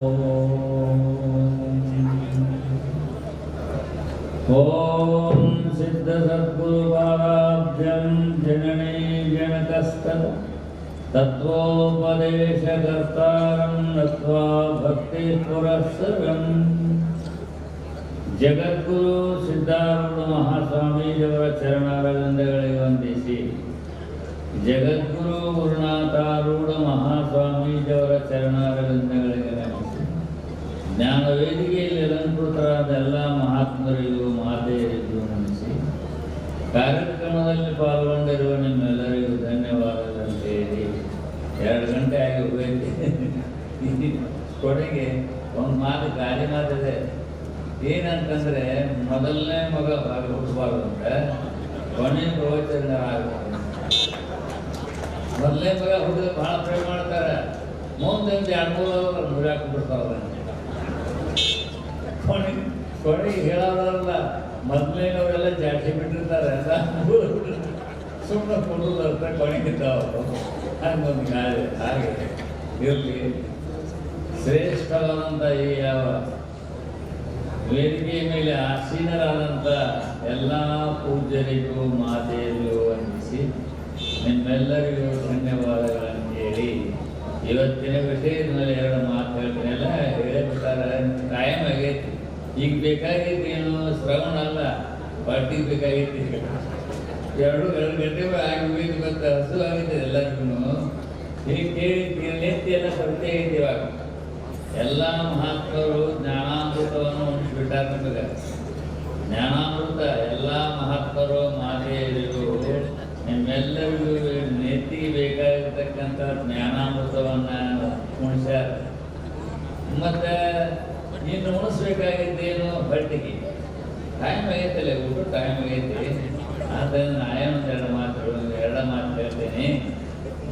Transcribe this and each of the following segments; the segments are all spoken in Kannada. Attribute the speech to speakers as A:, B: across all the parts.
A: ॐ सिद्धसद्गुरुपादाभ्यं जननी जनकस्तत् तत्त्वोपदेशकर्तारं नत्वा भक्तिपुरःसरम् ಜಗದ್ಗುರು ಸಿದ್ಧಾರೂಢ ಮಹಾಸ್ವಾಮೀಜಿಯವರ ಚರಣಾರವಿಂದಗಳಿಗೆ ವಂದಿಸಿ ಜಗದ್ಗುರು ಗುರುನಾಥಾರೂಢ ಮಹಾಸ್ವಾಮೀಜಿಯವರ ಚರಣಾರವಿಂದಗಳಿಗೆ ನಮಿಸಿ ಜ್ಞಾನ ವೇದಿಕೆಯಲ್ಲಿ ಅಲಂಕೃತರಾದ ಮಹಾತ್ಮರಿಗೂ ಮಾತೆಯರಿಗೂ ನಮಿಸಿ ಕಾರ್ಯಕ್ರಮದಲ್ಲಿ ಪಾಲ್ಗೊಂಡಿರುವ ನಿಮ್ಮೆಲ್ಲರಿಗೂ ಧನ್ಯವಾದಗಳು ಹೇಳಿ. ಎರಡು ಗಂಟೆ ಆಗಿ ಹೋಗೈತಿ ಕೊನೆಗೆ ಒಂದು ಮಾತು ಗಾಳಿ ಮಾತಿದೆ. ಏನಂತಂದ್ರೆ, ಮೊದಲನೇ ಮಗ ಹುಟ್ಟಬಾರ್ದು ಅಂತ ಕೊನೆ ಪ್ರವಚನ ಆಗ್ಬಾರ್ದು ಮೊದಲನೇ ಮಗ ಹುಡುಗ ಭಾಳ ಪ್ರೇಮ ಮಾಡ್ತಾರೆ. ಮುಂದೆ ಎರಡು ಮೂರು ಮುರಿಯಾಕ ಬಿಡ್ತಾವ್ರ. ಕೊನೆ ಕೊನೆ ಹೇಳೋದಲ್ಲ ಮೊದಲೇನವರೆಲ್ಲ ಜಾಸ್ತಿ ಬಿಟ್ಟಿರ್ತಾರೆ. ಎಲ್ಲ ಸುಮ್ಮನೆ ಕೊಡೋದು ಅಂತ ಕೊನೆಗಿದ್ದಾವ ಹಂಗೊಂದು ಗಾಳಿ ಹಾಗೆ ಇರಲಿ. ಶ್ರೇಷ್ಠವಾದಂಥ ಈ ಯಾವ ವೇದಿಕೆಯ ಮೇಲೆ ಆಸೀನರಾದಂಥ ಎಲ್ಲ ಪೂಜ್ಯರಿಗೂ ಮಾತೆಯರಿಗೂ ವಂದಿಸಿ ನಿಮ್ಮೆಲ್ಲರಿಗೂ ಧನ್ಯವಾದಗಳನ್ನು ಹೇಳಿ. ಇವತ್ತಿನ ವಿಷಯದ ಮೇಲೆ ಎರಡು ಮಾತು ಹೇಳ್ತೀನಿ ಎಲ್ಲ ಹೇಳಿಬಿಟ್ಟಾರೆ ಟೈಮ್ ಆಗೈತಿ ಈಗ ಏನು? ಶ್ರವಣ ಅಲ್ಲ ಪಾರ್ಟಿಗೆ ಬೇಕಾಗಿತ್ತು. ಎರಡು ಎರಡು ಗಂಟೆ ಆಗಬೇಕು ಮತ್ತು ಹಸು ಆಗಿದೆ ಎಲ್ಲರಿಗೂ ಈಗ ಕೇಳಿ ನೆತ್ತಿ ಎಲ್ಲ ಕೊರತೆ ಇದ್ದೀವಾಗ ಎಲ್ಲ ಮಹಾತ್ಮರು ಜ್ಞಾನಾಮೃತವನ್ನು ಉಣಿಸ್ಬಿಟ್ಟಾರ ನಿಮಗೆ ಜ್ಞಾನಾಮೃತ, ಎಲ್ಲ ಮಹಾತ್ಮರು ಮಾತೆಯರಿಗೂ ನಿಮ್ಮೆಲ್ಲರಿಗೂ ನೆತ್ತಿಗೆ ಬೇಕಾಗಿರ್ತಕ್ಕಂಥ ಜ್ಞಾನಾಮೃತವನ್ನು ಉಣಿಸ್ಯಾರ ಮತ್ತೆ ಇನ್ನು ಉಣಿಸ್ಬೇಕಾಗಿದ್ದೇನು ಹೊಟ್ಟಿಗೆ ಟೈಮ್ ಆಗೈತಲ್ಲ ಊಟ ಟೈಮ್ ಆಗೈತಿ. ಆದ್ದರಿಂದ ನಾನೇ ಎರಡು ಮಾತು ಎರಡ ಮಾತು ಹೇಳ್ತೀನಿ.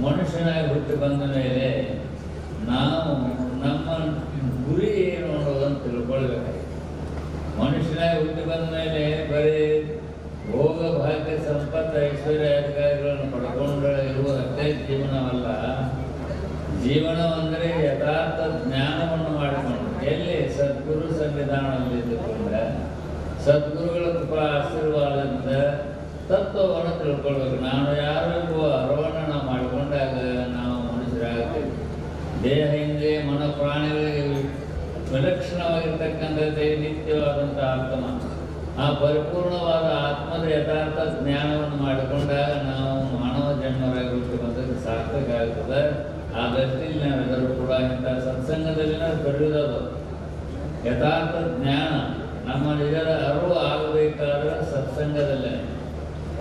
A: ಮನುಷ್ಯನಾಗಿ ಹುಟ್ಟಿ ಬಂದ ಮೇಲೆ ನಾವು ನಮ್ಮ ಗುರಿ ಏನು ಅನ್ನೋದನ್ನು ತಿಳ್ಕೊಳ್ಬೇಕಾಗಿದೆ ಮನುಷ್ಯನಾಗಿ ಹುಟ್ಟಿ ಬಂದ ಮೇಲೆ ಬರೀ ಭೋಗ ಭಾಗ್ಯ ಸಂಪತ್ತು ಐಶ್ವರ್ಯ ಅಧಿಕಾರಿಗಳನ್ನು ಪಡ್ಕೊಂಡು ಇರುವುದಷ್ಟೇ ಜೀವನವಲ್ಲ. ಜೀವನ ಅಂದರೆ ಯಥಾರ್ಥ ಜ್ಞಾನವನ್ನು ಮಾಡಿಕೊಂಡು ಎಲ್ಲಿ ಸನ್ನಿಧಾನದಲ್ಲಿ ಇದ್ದುಕೊಂಡ್ರೆ ಸದ್ಗುರುಗಳ ಕೃಪಾ ಆಶೀರ್ವಾದದಿಂದ ತತ್ವವನ್ನು ತಿಳ್ಕೊಳ್ಬೇಕು. ನಾನು ಯಾರು ಎಂಬುವ ಮಾಡಿಕೊಂಡಾಗ ನಾವು ಮನುಷ್ಯರಾಗ್ತೀವಿ. ದೇಹ ಇಂದ್ರಿಯ ಮನ ಪ್ರಾಣಿಗಳಿಗೆ ವಿಲಕ್ಷಣವಾಗಿರ್ತಕ್ಕಂಥ ನಿತ್ಯವಾದಂಥ ಆತ್ಮ. ಆ ಪರಿಪೂರ್ಣವಾದ ಆತ್ಮದ ಯಥಾರ್ಥ ಜ್ಞಾನವನ್ನು ಮಾಡಿಕೊಂಡಾಗ ನಾವು ಮಾನವ ಜನ್ಮರಾಗಿ ಹುಟ್ಟಿ ಬಂದದ್ದು ಸಾರ್ಥಕ ಆಗ್ತದೆ. ಆ ದೃಷ್ಟಿಯಲ್ಲಿ ನಾವೆಲ್ಲರೂ ಕೂಡ ಇಂಥ ಸತ್ಸಂಗದಲ್ಲಿ ನಾವು ಯಥಾರ್ಥ ಜ್ಞಾನ. ನಮ್ಮ ನಿಜದ ಅರಿವು ಆಗಬೇಕಾದ್ರೆ ಸತ್ಸಂಗದಲ್ಲೇ.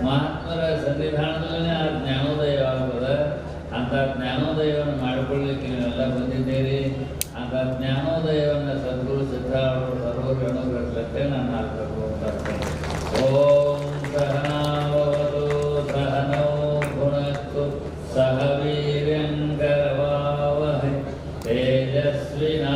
A: ಮಹಾತ್ಮರ ಸನ್ನಿಧಾನದಲ್ಲೇ ಆ ಜ್ಞಾನೋದಯ ಆಗ್ತದೆ ಅಂತ ಜ್ಞಾನೋದಯವನ್ನು ಮಾಡಿಕೊಳ್ಳಲಿಕ್ಕೆ ನೀವೆಲ್ಲ ಬಂದಿದ್ದೀರಿ. ಅಂಥ ಜ್ಞಾನೋದಯವನ್ನು ಸದ್ಗುರು ಸಿದ್ಧಾರೂಢ ಸರ್ವರು ಅನುಗ್ರಹಿಸಲಿಕ್ಕೆ ನಾನು ಆಗ್ಬೇಕು ಅಂತ ಓಂ ಸಹನಾವತು ಸಹನೋ ಗುಣಸ್ತು ಸಹ ವೀರ್ಯಂಕರವಾವಹೆ ತೇಜಸ್ವಿನಾ